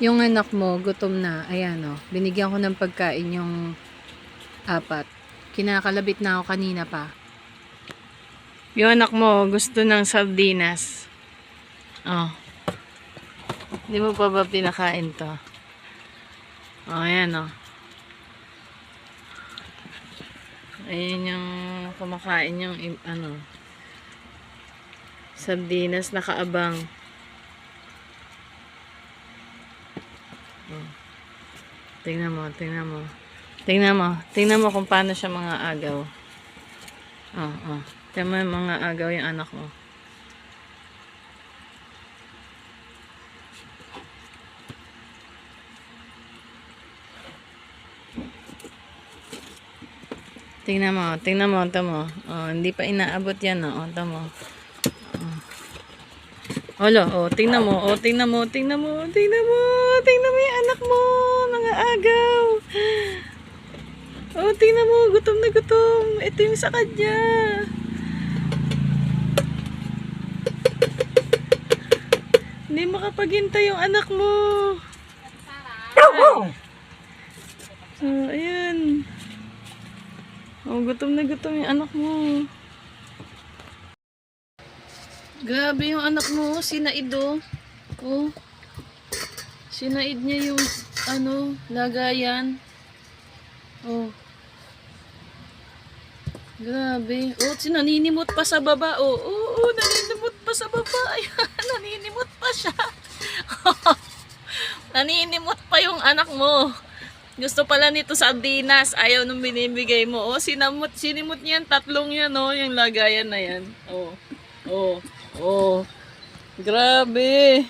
Yung anak mo, gutom na. Ayan o. Binigyan ko ng pagkain yung apat. Kinakalabit na ako kanina pa. Yung anak mo, gusto ng sardinas. Oh. Hindi mo pa ba pinakain to? Oh, ayan o. Ayan yung kumakain yung ano. Sardinas nakaabang. Oh. Tingnan mo, tingnan mo. Tingnan mo, tingnan mo kung paano siya mga agaw. Oh, oh. Tingnan mo mga agaw yung anak mo. Tingnan mo, tingnan mo, ito mo. Oh, hindi pa inaabot yan, oh. Ito mo. Oh. Olo, oh, tingnan mo, oh, tingnan mo, tingnan mo, tingnan mo, tingnan mo yung anak mo, mga agaw. Oh, tingnan mo, gutom na gutom. Ito yung sa kanya. Hindi makapaghintay yung anak mo. So, ayan. Oh, gutom na gutom yung anak mo. Grabe yung anak mo, oh. Oh. Sinaid niya yung ano, lagayan. Oh. Grabe. Oh, sinaninimot pa sa baba. Oh, oh, oh naninimot pa sa baba. Naninimot pa siya. naninimot pa yung anak mo. Gusto pala nito sardinas. Ayaw nung binibigay mo. Oh, sinamot, sinimot niyan. Tatlong yan, oh. Yung lagayan na yan. Oh. Oh. Oh. Grabe.